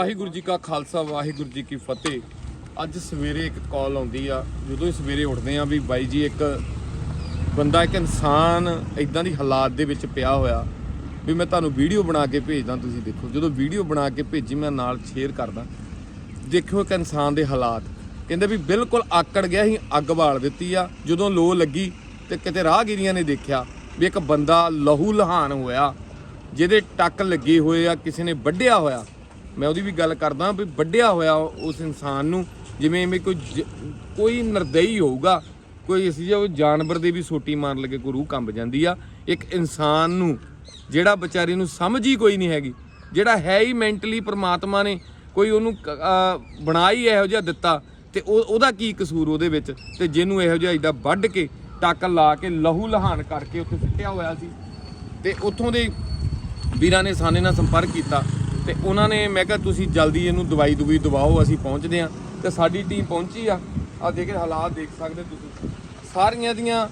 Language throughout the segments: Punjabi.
ਵਾਹਿਗੁਰੂ ਜੀ ਕਾ ਖਾਲਸਾ, ਵਾਹਿਗੁਰੂ ਜੀ ਕੀ ਫਤਿਹ। ਅੱਜ ਸਵੇਰੇ ਇੱਕ ਕਾਲ ਆਉਂਦੀ ਆ, ਜਦੋਂ ਹੀ ਸਵੇਰੇ ਉੱਠਦੇ ਆ ਵੀ ਬਾਈ ਜੀ ਇੱਕ ਬੰਦਾ, ਇੱਕ ਇਨਸਾਨ ਇਦਾਂ ਦੀ ਹਾਲਾਤ ਦੇ ਵਿੱਚ ਪਿਆ ਹੋਇਆ ਵੀ ਮੈਂ ਤੁਹਾਨੂੰ ਵੀਡੀਓ ਬਣਾ ਕੇ ਭੇਜਦਾ, ਤੁਸੀਂ ਦੇਖੋ। ਜਦੋਂ ਵੀਡੀਓ ਬਣਾ ਕੇ ਭੇਜੀ, ਮੈਂ ਨਾਲ ਸ਼ੇਅਰ ਕਰਦਾ। ਦੇਖਿਓ ਇੱਕ ਇਨਸਾਨ ਦੇ ਹਾਲਾਤ। ਕਹਿੰਦੇ ਵੀ ਬਿਲਕੁਲ ਆਕੜ ਗਿਆ ਸੀ, ਅੱਗ ਬਾਲ ਦਿੱਤੀ ਆ। ਜਦੋਂ ਲੋ ਲੱਗੀ ਤੇ ਕਿਤੇ ਰਾਹਗੀਰੀਆਂ ਨੇ ਦੇਖਿਆ ਵੀ ਇੱਕ ਬੰਦਾ ਲਹੂ ਲਹਾਨ ਹੋਇਆ, ਜਿਹਦੇ ਟੱਕ ਲੱਗੇ ਹੋਏ ਆ, ਕਿਸੇ ਨੇ ਵੱਢਿਆ ਹੋਇਆ। ਮੈਂ ਉਹਦੀ ਵੀ ਗੱਲ ਕਰਦਾ ਵੀ ਵੱਢਿਆ ਹੋਇਆ ਉਸ ਇਨਸਾਨ ਨੂੰ, ਜਿਵੇਂ ਐਵੇਂ ਕੋਈ ਜ- ਕੋਈ ਨਰਦਈ ਹੋਊਗਾ, ਕੋਈ ਅਸੀਂ ਜੇ ਜਾਨਵਰ ਦੇ ਵੀ ਸੋਟੀ ਮਾਰਨ ਲੱਗੇ, ਕੋਈ ਰੂਹ ਕੰਬ ਜਾਂਦੀ ਆ, ਇੱਕ ਇਨਸਾਨ ਨੂੰ, ਜਿਹੜਾ ਵਿਚਾਰੀ ਨੂੰ ਸਮਝ ਹੀ ਕੋਈ ਨਹੀਂ ਹੈਗੀ, ਜਿਹੜਾ ਹੈ ਹੀ ਮੈਂਟਲੀ ਪ੍ਰਮਾਤਮਾ ਨੇ ਕੋਈ ਉਹਨੂੰ ਕ- ਅਹ ਬਣਾ ਹੀ ਇਹੋ ਜਿਹਾ ਦਿੱਤਾ, ਤੇ ਉਹ, ਉਹਦਾ ਕੀ ਕਸੂਰ ਉਹਦੇ ਵਿੱਚ? ਤੇ ਜਿਹਨੂੰ ਇਹੋ ਜਿਹਾ ਏਡਾ ਵੱਢ ਕੇ, ਟੱਕ ਲਾ ਕੇ, ਲਹੂ ਲਹਾਨ ਕਰਕੇ ਉੱਥੇ ਸਿੱਟਿਆ ਹੋਇਆ ਸੀ, ਤੇ ਉੱਥੋਂ ਦੇ ਵੀਰਾਂ ਨੇ ਸਾਨੇ ਨਾਲ ਸੰਪਰਕ ਕੀਤਾ ਤੇ ਉਹਨਾਂ ਨੇ, ਮੈਂ ਕਿਹਾ ਤੁਸੀਂ ਜਲਦੀ ਇਹਨੂੰ ਦਵਾਈ ਦੁਬਈ ਦਵਾਓ, ਅਸੀਂ ਪਹੁੰਚਦੇ ਹਾਂ। ਤੇ ਸਾਡੀ ਟੀਮ ਪਹੁੰਚੀ ਆ। ਆ ਦੇਖੇ, ਹਾਲਾਤ ਦੇਖ ਸਕਦੇ ਤੁਸੀਂ। ਸਾਰੀਆਂ ਦੀਆਂ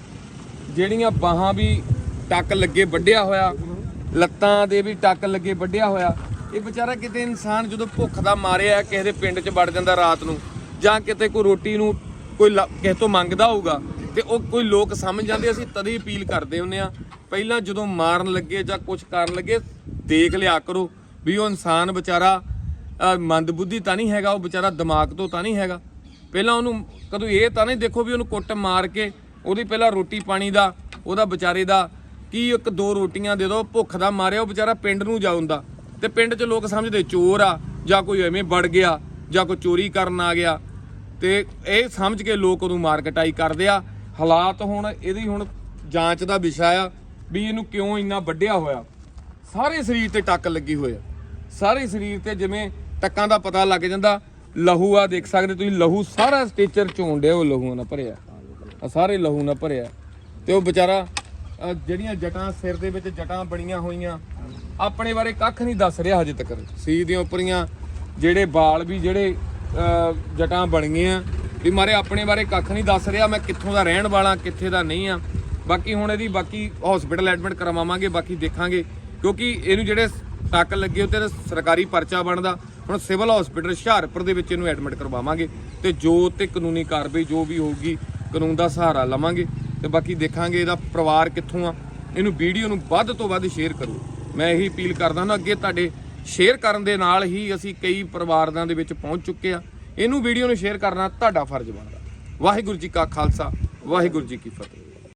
ਜਿਹੜੀਆਂ ਬਾਹਾਂ ਵੀ ਟੱਕ ਲੱਗੇ ਵੱਢਿਆ ਹੋਇਆ, ਲੱਤਾਂ ਦੇ ਵੀ ਟੱਕ ਲੱਗੇ ਵੱਢਿਆ ਹੋਇਆ, ਇਹ ਵਿਚਾਰਾ ਕਿਤੇ ਇਨਸਾਨ ਜਦੋਂ ਭੁੱਖ ਦਾ ਮਾਰਿਆ, ਕਿਸੇ ਦੇ ਪਿੰਡ 'ਚ ਵੜ ਜਾਂਦਾ ਰਾਤ ਨੂੰ, ਜਾਂ ਕਿਤੇ ਕੋਈ ਰੋਟੀ ਨੂੰ ਕੋਈ ਲ- ਕਿਸੇ ਤੋਂ ਮੰਗਦਾ ਹੋਊਗਾ, ਤੇ ਉਹ ਕੋਈ ਲੋਕ ਸਮਝ ਜਾਂਦੇ, ਅਸੀਂ ਤਦੇ ਅਪੀਲ ਕਰਦੇ ਹੁੰਨੇ ਆ ਪਹਿਲਾਂ ਜਦੋਂ ਮਾਰਨ ਲੱਗੇ ਜਾਂ ਕੁਝ ਕਰਨ ਲੱਗੇ, ਦੇਖ ਲਿਆ ਕਰੋ। ਵੀ ਉਹ ਇਨਸਾਨ ਵਿਚਾਰਾ ਅਹ, ਮੰਦਬੁੱਧੀ ਤਾਂ ਨਹੀਂ ਹੈਗਾ ਉਹ ਵਿਚਾਰਾ ਦਿਮਾਗ ਤੋਂ ਤਾਂ ਨਹੀਂ ਹੈਗਾ। ਪਹਿਲਾਂ ਉਹਨੂੰ ਕਦੋਂ ਇਹ ਤਾਂ ਨਹੀਂ ਦੇਖੋ ਵੀ ਉਹਨੂੰ ਕੁੱਟ ਮਾਰ ਕੇ ਉਹਦੀ ਪਹਿਲਾਂ ਰੋਟੀ ਪਾਣੀ ਦਾ ਉਹਦਾ ਵਿਚਾਰੇ ਦਾ ਕੀ ਇੱਕ ਦੋ ਰੋਟੀਆਂ ਦੇ ਦੋ ਭੁੱਖ ਦਾ ਮਾਰਿਆ ਉਹ ਵਿਚਾਰਾ ਪਿੰਡ ਨੂੰ ਜਾਉਂਦਾ। ਤੇ ਪਿੰਡ 'ਚ ਲੋਕ ਸਮਝਦੇ ਚੋਰ ਆ ਜਾਂ ਕੋਈ ਐਵੇਂ ਵੜ ਗਿਆ ਜਾਂ ਕੋਈ ਚੋਰੀ ਕਰਨ ਆ ਗਿਆ। ਤੇ ਇਹ ਸਮਝ ਕੇ ਲੋਕ ਉਹਨੂੰ ਮਾਰ ਕਟਾਈ ਕਰਦੇ ਆ। ਹਾਲਾਤ ਹੁਣ ਇਹਦੀ ਹੁਣ ਜਾਂਚ ਦਾ ਵਿਸ਼ਾ ਆ ਵੀ ਇਹਨੂੰ ਕਿਉਂ ਇੰਨਾ ਵੱਢਿਆ ਹੋਇਆ। ਸਾਰੇ ਸਰੀਰ ਤੇ ਟੱਕ ਲੱਗੀ ਹੋਏ ਆ। ਸਾਰੇ ਸਰੀਰ ਤੇ ਜਿਵੇਂ ਟੱਕਾਂ ਦਾ ਪਤਾ ਲੱਗ ਜਾਂਦਾ। ਲਹੂ ਆ ਦੇਖ ਸਕਦੇ ਤੁਸੀਂ, ਲਹੂ ਸਾਰਾ ਸਟੇਚਰ ਚੋਣ ਡਿਆ, ਉਹ ਲਹੂ ਨਾਲ ਭਰਿਆ। ਆ ਸਾਰੇ ਲਹੂ ਨਾਲ ਭਰਿਆ। ਤੇ ਉਹ ਵਿਚਾਰਾ ਜਿਹੜੀਆਂ ਜਟਾਂ ਸਿਰ ਦੇ ਵਿੱਚ ਜਟਾਂ ਬਣੀਆਂ ਹੋਈਆਂ, ਆਪਣੇ ਬਾਰੇ ਕੱਖ ਨਹੀਂ ਦੱਸ ਰਿਹਾ ਹਜੇ ਤੱਕ। ਸੀ ਦੀਆਂ ਉੱਪਰੀਆਂ ਜਿਹੜੇ ਵਾਲ ਵੀ ਜਿਹੜੇ ਜਟਾਂ ਬਣ ਗਈਆਂ ਵੀ ਮਾਰੇ ਆਪਣੇ ਬਾਰੇ ਕੱਖ ਨਹੀਂ ਦੱਸ ਰਿਹਾ, ਮੈਂ ਕਿੱਥੋਂ ਦਾ ਰਹਿਣ ਵਾਲਾ, ਕਿੱਥੇ ਦਾ ਨਹੀਂ ਆ। ਬਾਕੀ ਹੁਣ ਇਹਦੀ ਬਾਕੀ ਹਸਪੀਟਲ ਐਡਮਿਟ ਕਰਵਾਵਾਂਗੇ, ਬਾਕੀ ਦੇਖਾਂਗੇ, ਕਿਉਂਕਿ ਇਹਨੂੰ ਜਿਹੜੇ ਟੱਕ ਲੱਗੇ ਉੱਤੇ ਤਾਂ ਸਰਕਾਰੀ ਪਰਚਾ ਬਣਦਾ। ਹੁਣ ਸਿਵਲ ਹਸਪੀਟਲ ਹੁਸ਼ਿਆਰਪੁਰ ਦੇ ਵਿੱਚ ਇਹਨੂੰ ਐਡਮਿਟ ਕਰਵਾਵਾਂਗੇ ਤੇ ਜੋ ਤੇ ਕਾਨੂੰਨੀ ਕਾਰਵਾਈ ਜੋ ਵੀ ਹੋਊਗੀ, ਕਾਨੂੰਨ ਦਾ ਸਹਾਰਾ ਲਵਾਂਗੇ ਤੇ ਬਾਕੀ ਦੇਖਾਂਗੇ ਇਹਦਾ ਪਰਿਵਾਰ ਕਿੱਥੋਂ ਆ। ਇਹਨੂੰ ਵੀਡੀਓ ਨੂੰ ਵੱਧ ਤੋਂ ਵੱਧ ਸ਼ੇਅਰ ਕਰੋ। ਮੈਂ ਇਹੀ ਅਪੀਲ ਕਰਦਾ ਹਾਂ ਅੱਗੇ ਤੁਹਾਡੇ ਸ਼ੇਅਰ ਕਰਨ ਦੇ ਨਾਲ ਹੀ ਅਸੀਂ ਕਈ ਪਰਿਵਾਰਾਂ ਦੇ ਵਿੱਚ ਪਹੁੰਚ ਚੁੱਕੇ ਆ ਇਹਨੂੰ ਵੀਡੀਓ ਨੂੰ ਸ਼ੇਅਰ ਕਰਨਾ ਤੁਹਾਡਾ ਫਰਜ਼ ਬਣਦਾ। ਵਾਹਿਗੁਰੂ ਜੀ ਕਾ ਖਾਲਸਾ, ਵਾਹਿਗੁਰੂ ਜੀ ਕੀ ਫਤਿਹ।